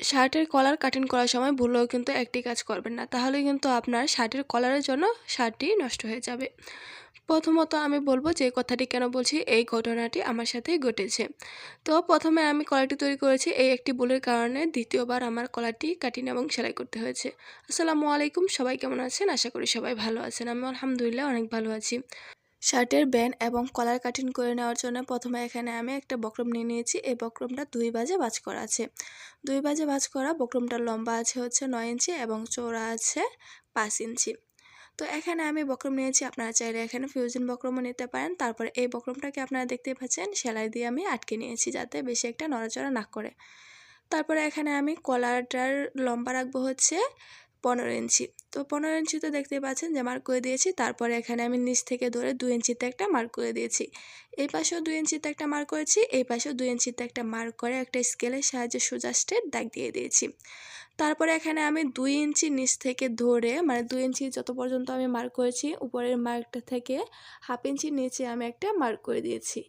শার্টের কলার কাটিং করার সময় ভুলেও কিন্তু একটি কাজ করবেন না। তাহলে কিন্তু আপনার শার্টের কলারের জন্য শার্টটি নষ্ট হয়ে যাবে। প্রথমত আমি বলব যে কথাটি কেন বলছি, এই ঘটনাটি আমার সাথেই ঘটেছে। তো প্রথমে আমি কলারটি তৈরি করেছি, এই একটি ভুলের কারণে দ্বিতীয়বার আমার কলারটি কাটিং এবং সেলাই করতে হয়েছে। আসসালামু আলাইকুম, সবাই কেমন আছেন? আশা করি সবাই ভালো আছেন। আমি আলহামদুলিল্লাহ অনেক ভালো আছি। শার্টের ব্যান্ড এবং কলার কাটিং করে নেওয়ার জন্য প্রথমে এখানে আমি একটা বক্রম নিয়ে নিয়েছি। এই বক্রমটা দুই বাজে ভাঁজ করা আছে। দুই বাজে ভাঁজ করা বক্রমটার লম্বা আছে হচ্ছে নয় ইঞ্চি এবং চৌড়া আছে পাঁচ ইঞ্চি। তো এখানে আমি বক্রম নিয়েছি, আপনারা চাইলে এখানে ফিউজিন বক্রমও নিতে পারেন। তারপরে এই বক্রমটাকে আপনারা দেখতে পাচ্ছেন, সেলাই দিয়ে আমি আটকে নিয়েছি যাতে বেশি একটা নড়াচড়া না করে। তারপরে এখানে আমি কলারটার লম্বা রাখব হচ্ছে পনেরো ইঞ্চি। তো পনেরো ইঞ্চিতে দেখতে পাচ্ছেন যে মার্ক করে দিয়েছি। তারপরে এখানে আমি নিচ থেকে ধরে দুই ইঞ্চিতে একটা মার্ক করে দিয়েছি। এই পাশেও দুই ইঞ্চিতে একটা মার্ক করেছি, এই পাশেও দুই ইঞ্চিতে একটা মার্ক করে একটা স্কেলের সাহায্যে সোজা স্টেট দাগ দিয়ে দিয়েছি। তারপরে এখানে আমি দুই ইঞ্চি নিচ থেকে ধরে মানে দুই ইঞ্চি যত পর্যন্ত আমি মার্ক করেছি, উপরের মার্কটা থেকে হাফ ইঞ্চি নিচে আমি একটা মার্ক করে দিয়েছি।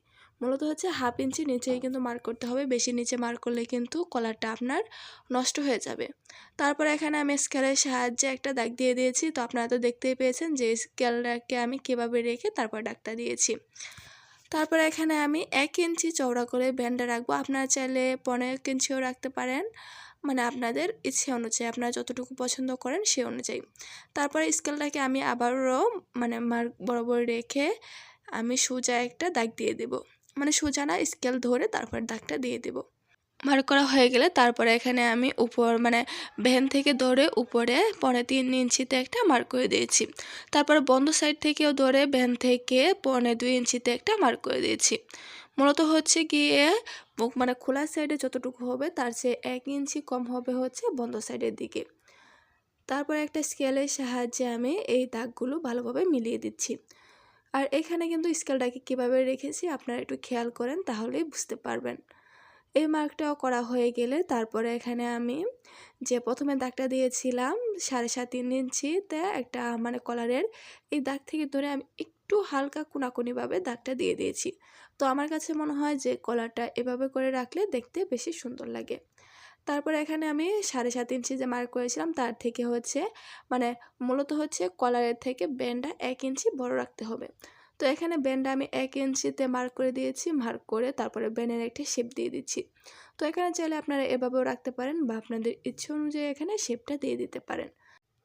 মূলত হচ্ছে হাফ ইঞ্চি নিচেই কিন্তু মার্ক করতে হবে, বেশি নিচে মার্ক করলে কিন্তু কলারটা আপনার নষ্ট হয়ে যাবে। তারপরে এখানে আমি স্কেলের সাহায্যে একটা দাগ দিয়ে দিয়েছি, তো আপনারা তো দেখতেই পেয়েছেন যে স্কেলটাকে আমি কীভাবে রেখে তারপর দাগটা দিয়েছি। তারপরে এখানে আমি এক ইঞ্চি চওড়া করে ব্যান্ডটা রাখব, আপনারা চাইলে পনেরো ইঞ্চিও রাখতে পারেন মানে আপনাদের ইচ্ছে অনুযায়ী, আপনারা যতটুকু পছন্দ করেন সে অনুযায়ী। তারপরে স্কেলটাকে আমি আবারও মানে মার্ক বরাবর রেখে আমি সোজা একটা দাগ দিয়ে দেবো। মানে সোজা না স্কেল ধরে তারপর দাগটা দিয়ে দেব। মার্ক করা হয়ে গেলে তারপরে এখানে আমি উপর মানে ভ্যান থেকে ধরে উপরে পনে তিন ইঞ্চিতে একটা মার্ক করে দিয়েছি। তারপরে বন্ধ সাইড থেকেও ধরে ভ্যান থেকে পনে দুই ইঞ্চিতে একটা মার্ক করে দিয়েছি। মূলত হচ্ছে গিয়ে মুখ মানে খোলা সাইডে যতটুকু হবে তার চেয়ে এক ইঞ্চি কম হবে হচ্ছে বন্ধ সাইডের দিকে। তারপরে একটা স্কেলের সাহায্যে আমি এই দাগগুলো ভালোভাবে মিলিয়ে দিচ্ছি। আর এখানে কিন্তু স্কেলটাকে কীভাবে রেখেছি আপনারা একটু খেয়াল করেন, তাহলেই বুঝতে পারবেন। এই মার্কটাও করা হয়ে গেলে তারপরে এখানে আমি যে প্রথমে দাগটা দিয়েছিলাম সাড়ে সাত তিন ইঞ্চিতে একটা মানে কলারের, এই দাগ থেকে ধরে আমি একটু হালকা কোনাকুনিভাবে দাগটা দিয়ে দিয়েছি। তো আমার কাছে মনে হয় যে কলারটা এভাবে করে রাখলে দেখতে বেশি সুন্দর লাগে। তারপরে এখানে আমি সাড়ে সাত ইঞ্চি যে মার্ক করেছিলাম, তার থেকে হচ্ছে মানে মূলত হচ্ছে কলারের থেকে ব্যান্ডটা এক ইঞ্চি বড় রাখতে হবে। তো এখানে ব্যান্ডটা আমি এক ইঞ্চিতে মার্ক করে দিয়েছি মার্ক করে তারপরে ব্যান্ডের একটি শেপ দিয়ে দিচ্ছি। তো এখানে চাইলে আপনারা এভাবেও রাখতে পারেন বা আপনাদের ইচ্ছে অনুযায়ী এখানে শেপটা দিয়ে দিতে পারেন।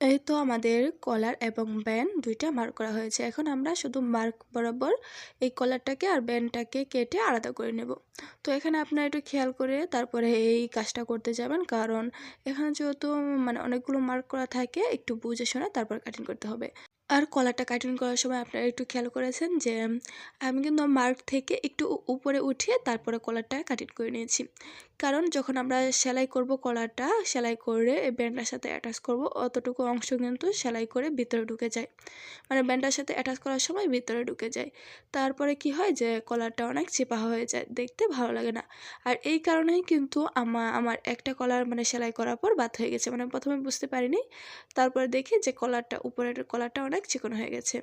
এই তো আমাদের কলার এবং ব্যান্ড দুইটা মার্ক করা হয়েছে। এখন আমরা শুধু মার্ক বরাবর এই কলারটাকে আর ব্যান্ডটাকে কেটে আলাদা করে নেব। তো এখানে আপনারা একটু খেয়াল করে তারপরে এই কাজটা করতে যাবেন, কারণ এখানে যেহেতু মানে অনেকগুলো মার্ক করা থাকে, একটু বুঝে শোনা তারপর কাটিং করতে হবে। আর কলারটা কাটিং করার সময় আপনারা একটু খেয়াল করেছেন যে, আমি কিন্তু মার্ক থেকে একটু উপরে উঠিয়ে তারপরে কলারটা কাটিং করে নিয়েছি। কারণ যখন আমরা সেলাই করব কলারটা সেলাই করে ব্যান্ডটার সাথে অ্যাটাচ করব, অতটুকু অংশ কিন্তু সেলাই করে ভিতরে ঢুকে যায়। মানে ব্যান্ডটার সাথে অ্যাটাচ করার সময় ভিতরে ঢুকে যায়। তারপরে কি হয় যে কলারটা অনেক চেপা হয়ে যায়, দেখতে ভালো লাগে না। আর এই কারণেই কিন্তু আমার আমার একটা কলার মানে সেলাই করার পর বাদ হয়ে গেছে। মানে প্রথমে বুঝতে পারিনি, তারপরে দেখি যে কলারটা, উপরের কলারটা অনেক চিকন হয়ে গেছে।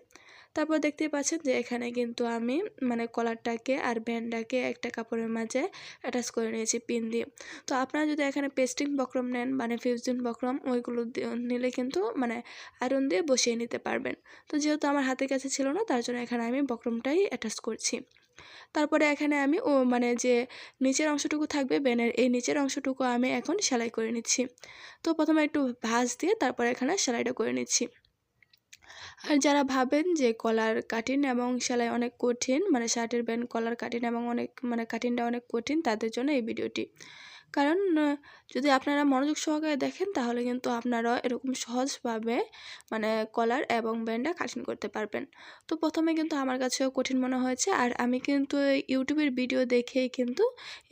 তারপর দেখতেই পাচ্ছেন যে এখানে কিন্তু আমি মানে কলারটাকে আর ব্যান্ডটাকে একটা কাপড়ের মাঝে অ্যাটাচ করে নিয়েছি, পিন দিয়ে। তো আপনারা যদি এখানে পেস্টিং বক্রম নেন মানে ফিউজিন বক্রম, ওইগুলো নিলে কিন্তু মানে আয়রন দিয়ে বসিয়ে নিতে পারবেন। তো যেহেতু আমার হাতের কাছে ছিল না, তার জন্য এখানে আমি বক্রমটাই অ্যাটাচ করছি। তারপরে এখানে আমি ও মানে যে নিচের অংশটুকু থাকবে, ব্যানের এই নিচের অংশটুকু আমি এখন সেলাই করে নিচ্ছি। তো প্রথমে একটু ভাঁজ দিয়ে তারপরে এখানে সেলাইটা করে নিচ্ছি। আর যারা ভাবেন যে কলার কাটিন এবং সেলাই অনেক কঠিন মানে শার্টের ব্যান্ড কলার কাটিন এবং অনেক মানে কাটিনটা অনেক কঠিন, তাদের জন্য এই ভিডিওটি কারণ যদি আপনারা মনোযোগ সহকারে দেখেন, তাহলে কিন্তু আপনারা এরকম সহজভাবে মানে কলার এবং ব্যান্ডটা কাটিং করতে পারবেন। তো প্রথমে কিন্তু আমার কাছেও কঠিন মনে হয়েছে, আর আমি কিন্তু ইউটিউবের ভিডিও দেখেই কিন্তু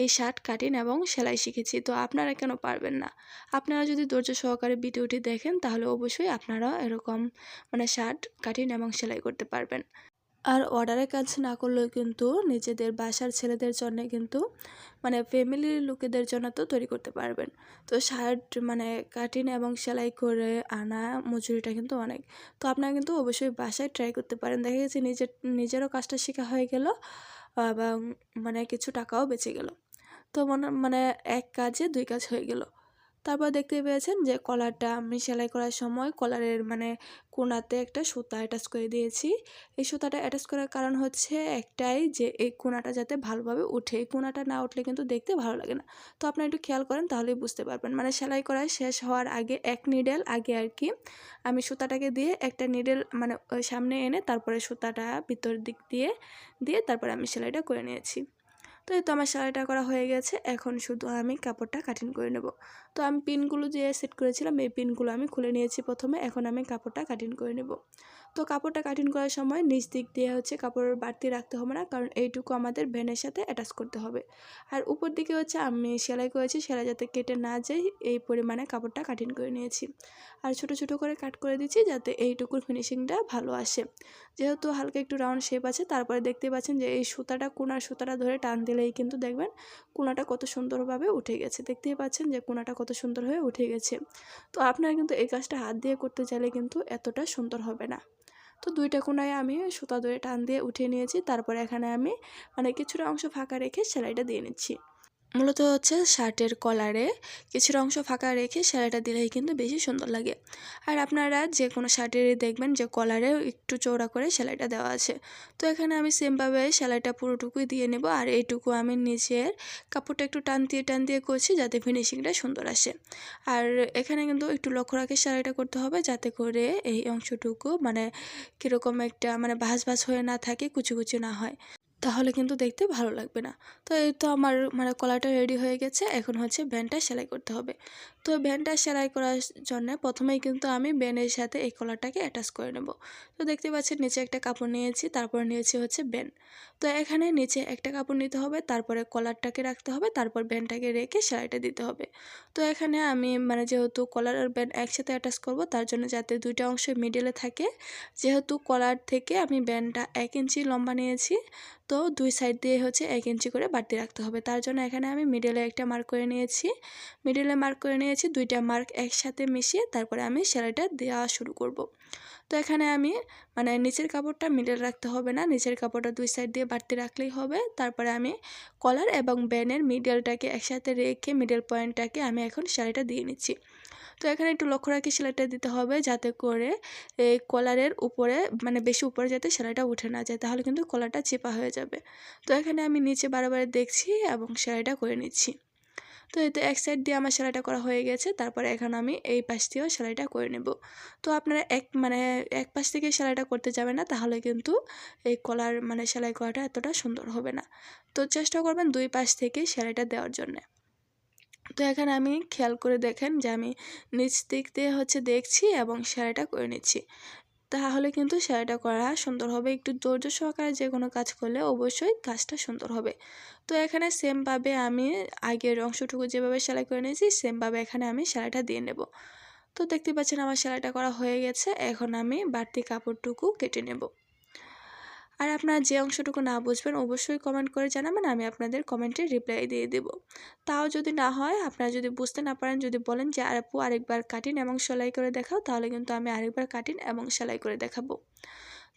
এই শার্ট কাটিং এবং সেলাই শিখেছি। তো আপনারা কেন পারবেন না? আপনারা যদি ধৈর্য সহকারে ভিডিওটি দেখেন, তাহলে অবশ্যই আপনারা এরকম মানে শার্ট কাটিং এবং সেলাই করতে পারবেন। আর অর্ডারের কাজ না করলেও কিন্তু নিজেদের বাসার ছেলেদের জন্য কিন্তু মানে ফ্যামিলির লোকেদের জন্য তো তৈরি করতে পারবেন। তো শার্ট মানে কাটিং এবং সেলাই করে আনা মজুরিটা কিন্তু অনেক। তো আপনারা কিন্তু অবশ্যই বাসায় ট্রাই করতে পারেন। দেখা গেছে নিজের নিজেরও কাজটা শেখা হয়ে গেল, এবং মানে কিছু টাকাও বেঁচে গেল। তো মনে মানে এক কাজে দুই কাজ হয়ে গেল। তারপর দেখতে পেয়েছেন যে কলারটা আমি সেলাই করার সময় কলারের মানে কোনাতে একটা সুতা অ্যাটাচ করে দিয়েছি। এই সুতাটা অ্যাটাচ করার কারণ হচ্ছে একটাই যে এই কোনাটা যাতে ভালোভাবে উঠে। এই কোনাটা না উঠলে কিন্তু দেখতে ভালো লাগে না। তো আপনারা একটু খেয়াল করেন তাহলেই বুঝতে পারবেন। মানে সেলাই করা শেষ হওয়ার আগে এক নিডেল আগে আর কি আমি সুতাটাকে দিয়ে একটা নিডেল মানে সামনে এনে তারপরে সুতাটা ভিতর দিক দিয়ে দিয়ে তারপরে আমি সেলাইটা করে নিয়েছি। তো এই তো আমার সেলাইটা করা হয়ে গেছে। এখন শুধু আমি কাপড়টা কাটিং করে নেব। তো আমি পিনগুলো যে সেট করেছিলাম, এই পিনগুলো আমি খুলে নিয়েছি প্রথমে। এখন আমি কাপড়টা কাটিং করে নেব। তো কাপড়টা কাটিং করার সময় নিচ দিক দিয়ে হচ্ছে কাপড়ের বাড়তি রাখতে হবে না, কারণ এইটুকু আমাদের ভ্যানের সাথে অ্যাটাচ করতে হবে। আর উপর দিকে হচ্ছে আমি সেলাই করেছি, সেলাই যাতে কেটে না যায়, এই পরিমাণে কাপড়টা কাটিং করে নিয়েছি। আর ছোট ছোট করে কাট করে দিচ্ছি যাতে এইটুকুর ফিনিশিংটা ভালো আসে। যেহেতু হালকা একটু রাউন্ড শেপ আছে, তারপরে দেখতে পাচ্ছেন যে এই সুতাটা, কোনার সুতাটা ধরে টান দিলেই কিন্তু দেখবেন কোনাটা কত সুন্দরভাবে উঠে গেছে। দেখতেই পাচ্ছেন যে কোনাটা কত সুন্দর হয়ে উঠে গেছে। তো আপনারা কিন্তু এই কাজটা হাত দিয়ে করতে চাইলে কিন্তু এতটা সুন্দর হবে না। তো দুইটা কোনায় আমি সুতা ধরে টান দিয়ে উঠিয়ে নিয়েছি। তারপরে এখানে আমি মানে কিছুটা অংশ ফাঁকা রেখে সেলাইটা দিয়ে নিচ্ছি। মূলত হচ্ছে শার্টের কলারে কিছুটা অংশ ফাঁকা রেখে সেলাইটা দিলেই কিন্তু বেশি সুন্দর লাগে। আর আপনারা যে কোনো শার্টেরই দেখবেন যে কলারে একটু চৌড়া করে সেলাইটা দেওয়া আছে। তো এখানে আমি সেমভাবে সেলাইটা পুরোটুকুই দিয়ে নেব আর এইটুকু আমি নিচের কাপড়টা একটু টান দিয়ে টান দিয়ে করছি যাতে ফিনিশিংটা সুন্দর আসে। আর এখানে কিন্তু একটু লক্ষ্য রাখে সেলাইটা করতে হবে যাতে করে এই অংশটুকু মানে কীরকম একটা মানে ভাঁজ ভাঁজ হয়ে না থাকে, কুচি কুচি না হয়। তাহলে কিন্তু দেখতে ভালো লাগবে না। তো এই তো আমার মানে কলাটা রেডি হয়ে গেছে। এখন হচ্ছে ব্যান্ডটা সেলাই করতে হবে। তো ব্যান্ডটা সেলাই করার জন্য প্রথমেই কিন্তু আমি ব্যান্ডের সাথে এই কলারটাকে অ্যাটাচ করে নেব। তো দেখতে পাচ্ছেন, নিচে একটা কাপড় নিয়েছি, তারপর নিয়েছি হচ্ছে ব্যান্ড তো এখানে নিচে একটা কাপড় নিতে হবে, তারপরে কলারটাকে রাখতে হবে, তারপর ব্যান্ডটাকে রেখে সেলাইটা দিতে হবে। তো এখানে আমি মানে যেহেতু কলার আর ব্যান একসাথে অ্যাটাচ করব, তার জন্য যাতে দুইটা অংশ মিডিলে থাকে, যেহেতু কলার থেকে আমি ব্যানটা এক ইঞ্চি লম্বা নিয়েছি, তো দুই সাইড দিয়ে হচ্ছে এক ইঞ্চি করে বাড়তি রাখতে হবে। তার জন্য এখানে আমি মিডলে একটা মার্ক করে নিয়েছি। মিডলে মার্ক করে নিয়েছি দুইটা মার্ক একসাথে মিশিয়ে তারপরে আমি সেলাইটা দেওয়া শুরু করব। তো এখানে আমি মানে নিচের কাপড়টা মিডল রাখতে হবে না, নিচের কাপড়টা দুই সাইড দিয়ে বাড়তি রাখলেই হবে। তারপরে আমি কলার এবং ব্যানের মিডলটাকে একসাথে রেখে মিডল পয়েন্টটাকে আমি এখন সেলাইটা দিয়ে নিচ্ছি। তো এখানে একটু লক্ষ্য রাখি সেলাইটা দিতে হবে যাতে করে এই কলারের উপরে মানে বেশি উপরে যাতে সেলাইটা উঠে না যায়, তাহলে কিন্তু কলারটা চেপা হয়ে যাবে। তো এখানে আমি নিচে বারবার দেখছি এবং সেলাইটা করে নিচ্ছি। তো এতে এক সাইড দিয়ে আমার সেলাইটা করা হয়ে গেছে, তারপরে এখন আমি এই পাশ দিয়েও সেলাইটা করে নেব। তো আপনারা এক মানে এক পাশ থেকে সেলাইটা করতে যাবেন না, তাহলে কিন্তু এই কলার মানে সেলাই করাটা এতটা সুন্দর হবে না। তো চেষ্টা করবেন দুই পাশ থেকে সেলাইটা দেওয়ার জন্যে। তো এখানে আমি খেয়াল করে দেখেন যে আমি নিচ দিক দিয়ে হচ্ছে দেখছি এবং সেলাইটা করে নিচ্ছি। তাহলে কিন্তু সেলাইটা করা সুন্দর হবে। একটু ধৈর্য সহকারে যে কোনো কাজ করলে অবশ্যই কাজটা সুন্দর হবে। তো এখানে সেমভাবে আমি আগের অংশটুকু যেভাবে সেলাই করে নিয়েছি সেমভাবে এখানে আমি সেলাইটা দিয়ে নেব। তো দেখতে পাচ্ছেন আমার সেলাইটা করা হয়ে গেছে। এখন আমি বাড়তি কাপড়টুকু কেটে নেব। আর আপনারা যে অংশটুকু না বুঝবেন অবশ্যই কমেন্ট করে জানাবেন, আমি আপনাদের কমেন্টে রিপ্লাই দিয়ে দেব। তাও যদি না হয়, আপনারা যদি বুঝতে না পারেন, যদি বলেন যে আপু আরেকবার কাটিন এবং সেলাই করে দেখাও, তাহলে কিন্তু আমি আরেকবার কাটিন এবং সেলাই করে দেখাবো।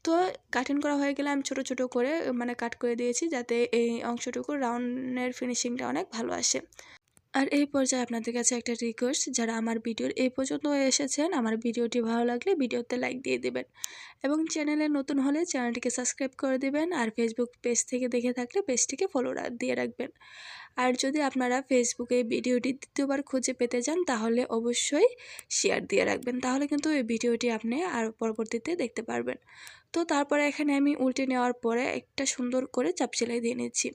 তো কাটিং করা হয়ে গেলে আমি ছোটো ছোটো করে মানে কাট করে দিয়েছি যাতে এই অংশটুকু রাউন্ডের ফিনিশিংটা অনেক ভালো আসে। আর এই পর্যায়ে আপনাদের কাছে একটা রিকোয়েস্ট যারা আমার ভিডিওর এই পর্যন্ত এসেছেন, আমার ভিডিওটি ভালো লাগলে ভিডিওতে লাইক দিয়ে দেবেন। এবং চ্যানেলে নতুন হলে চ্যানেলটিকে সাবস্ক্রাইব করে দেবেন, আর ফেসবুক পেজ থেকে দেখে থাকলে পেজটিকে ফলো দিয়ে রাখবেন। আর যদি আপনারা ফেসবুকে ভিডিওটি দ্বিতীয়বার খুঁজে পেতে চান, তাহলে অবশ্যই শেয়ার দিয়ে রাখবেন। তাহলে কিন্তু এই ভিডিওটি আপনি আর পরবর্তীতে দেখতে পারবেন। তো তারপরে এখানে আমি উল্টে নেওয়ার পরে একটা সুন্দর করে চাপ সেলাই দিয়ে নিচ্ছি।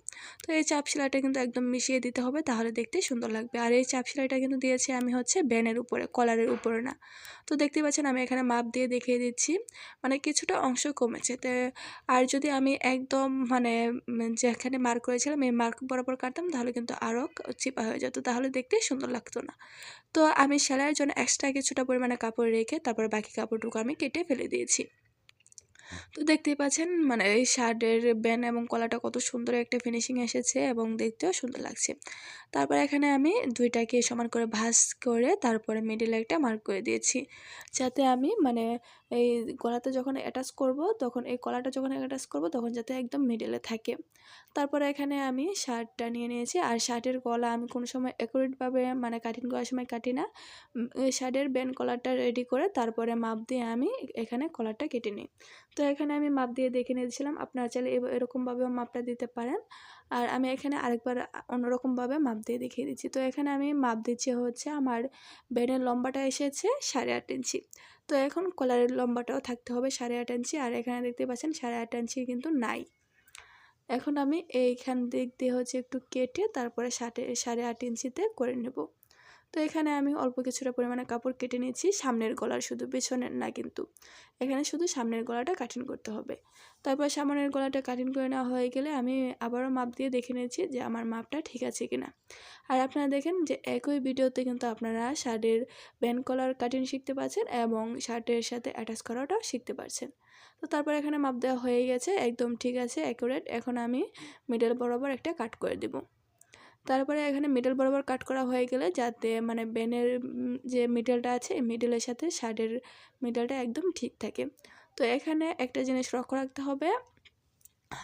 তো এই চাপ সেলাইটা কিন্তু একদম মিশিয়ে দিতে হবে, তাহলে দেখতে সুন্দর লাগবে। আর এই চাপ সেলাইটা কিন্তু দিয়েছি আমি হচ্ছে ব্যানের উপরে, কলারের উপরে না। তো দেখতে পাচ্ছেন আমি এখানে মাপ দিয়ে দেখিয়ে দিচ্ছি মানে কিছুটা অংশ কমেছে। তো আর যদি আমি একদম মানে যেখানে মার্ক করেছিলাম, এই মার্ক বরাবর কাটতাম, তাহলে কিন্তু আরও চিপা হয়ে যেত, তাহলে দেখতে সুন্দর লাগতো না। তো আমি সেলাইয়ের জন্য এক্সট্রা কিছুটা পরিমাণে কাপড় রেখে তারপর বাকি কাপড়টুকু আমি কেটে ফেলে দিয়েছি। তো দেখতেই পাচ্ছেন মানে এই শার্টের ব্যান এবং কলাটা কত সুন্দর একটা ফিনিশিং এসেছে এবং দেখতেও সুন্দর লাগছে। তারপর এখানে আমি দুইটাকে সমান করে ভাস করে তারপরে মিডিলে একটা মার্ক করে দিয়েছি। যাতে আমি মানে এই গলাতে যখন অ্যাটাচ করব, তখন এই কলাটা যখন অ্যাটাচ করব, তখন যাতে একদম মিডলে থাকে। তারপরে এখানে আমি শার্টটা নিয়ে নিয়েছি। আর শার্টের গলা আমি কোনো সময় অ্যাকুরেটভাবে মানে কাটিং করার সময় কাটি না। শার্টের ব্যান্ড কলারটা রেডি করে তারপরে মাপ দিয়ে আমি এখানে কলারটা কেটে নিই। তো এখানে আমি মাপ দিয়ে দেখে নিয়েছিলাম আপনারা চাইলে এরকমভাবেও মাপটা দিতে পারেন। আর আমি এখানে আরেকবার অন্যরকমভাবে মাপ দিয়ে দেখিয়ে দিচ্ছি। তো এখানে আমি মাপ দিচ্ছি হচ্ছে আমার ব্যান্ডের লম্বাটা এসেছে সাড়ে আট ইঞ্চি। তো এখন কলারের লম্বাটাও থাকতে হবে সাড়ে আট ইঞ্চি। আর এখানে দেখতে পাচ্ছেন সাড়ে আট ইঞ্চি কিন্তু নাই। এখন আমি এইখান দিক দিয়ে হচ্ছে একটু কেটে তারপরে সাড়ে সাড়ে আট ইঞ্চিতে করে নেব। তো এখানে আমি অল্প কিছুটা পরিমাণে কাপড় কেটে নিয়েছি, সামনের গলার শুধু পেছনের না কিন্তু এখানে শুধু সামনের গলাটা কাটিং করতে হবে। তারপর সামনের গলাটা কাটিং করে নেওয়া হয়ে গেলে আমি আবারও মাপ দিয়ে দেখে নিয়েছি যে আমার মাপটা ঠিক আছে কিনা। আর আপনারা দেখেন যে একই ভিডিওতে কিন্তু আপনারা শার্টের ব্যান্ড কলার কাটিং শিখতে পারছেন এবং শার্টের সাথে অ্যাটাচ করাটাও শিখতে পারছেন। তো তারপর এখানে মাপ দেওয়া হয়ে গেছে, একদম ঠিক আছে অ্যাকুরেট এখন আমি মিডল বরাবর একটা কাট করে দেব। তারপরে এখানে মিডল বরাবর কাট করা হয়ে গেলে যাতে মানে বেনের যে মিডলটা আছে মিডলের সাথে শার্টের মিডলটা একদম ঠিক থাকে। তো এখানে একটা জিনিস লক্ষ্য রাখতে হবে,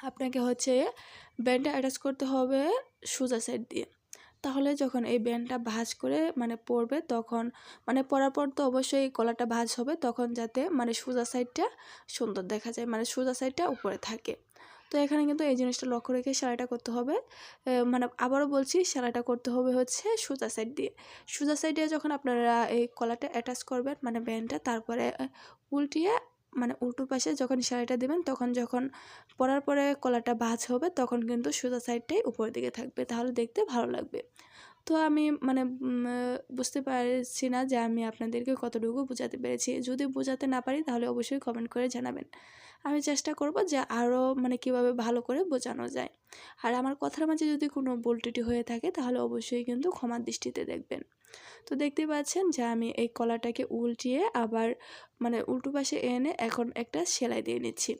আপনাকে হচ্ছে ব্যান্ডটা অ্যাটাচ করতে হবে সোজা সাইড দিয়ে। তাহলে যখন এই ব্যান্ডটা ভাঁজ করে মানে পরবে তখন মানে পরার পর তো অবশ্যই গলাটা ভাঁজ হবে, তখন যাতে মানে সোজা সাইডটা সুন্দর দেখা যায় মানে সোজা সাইডটা উপরে থাকে। তো এখানে কিন্তু এই জিনিসটা লক্ষ্য রেখে সেলাইটা করতে হবে। মানে আবারও বলছি, সেলাইটা করতে হবে হচ্ছে সুতা সাইড দিয়ে। সুতা সাইড দিয়ে যখন আপনারা এই কলাটা অ্যাটাচ করবেন মানে ব্যান্ডটা, তারপরে উল্টিয়ে মানে উল্টো পাশে যখন সেলাইটা দেবেন, তখন যখন পরার পরে কলাটা ভাঁজ হবে, তখন কিন্তু সুতা সাইডটাই উপরের দিকে থাকবে। তাহলে দেখতে ভালো লাগবে। তো আমি মানে বুঝতে পারছি না যে আমি আপনাদেরকে কতটুকু বোঝাতে পেরেছি। যদি বোঝাতে না পারি তাহলে অবশ্যই কমেন্ট করে জানাবেন। আমি চেষ্টা করব যে আরও মানে কীভাবে ভালো করে বোঝানো যায়। আর আমার কথার মাঝে যদি কোনো ত্রুটি হয়ে থাকে তাহলে অবশ্যই কিন্তু ক্ষমার দৃষ্টিতে দেখবেন। তো দেখতেই পাচ্ছেন যে আমি এই কলাটাকে উল্টিয়ে আবার মানে উল্টো পাশে এনে এখন একটা সেলাই দিয়ে নিচ্ছি।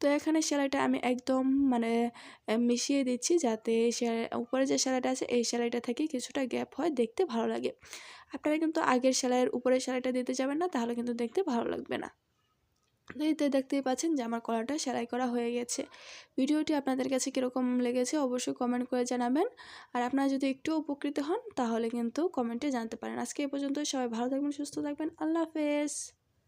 তো এখানে সেলাইটা আমি একদম মানে মিশিয়ে দিচ্ছি যাতে উপরে যে সেলাইটা আছে, এই সেলাইটা থেকে কিছুটা গ্যাপ হয়, দেখতে ভালো লাগে। আপনারা কিন্তু আগের সেলাইয়ের উপরে সেলাইটা দিতে যাবেন না, তাহলে কিন্তু দেখতে ভালো লাগবে না। এতে দেখতেই পাচ্ছেন যে আমার কলাটা সেলাই করা হয়ে গেছে। ভিডিওটি আপনাদের কাছে কীরকম লেগেছে অবশ্যই কমেন্ট করে জানাবেন। আর আপনারা যদি একটু উপকৃত হন, তাহলে কিন্তু কমেন্টে জানতে পারেন। আজকে এ পর্যন্ত সবাই ভালো থাকবেন, সুস্থ থাকবেন। আল্লাহ হাফেজ।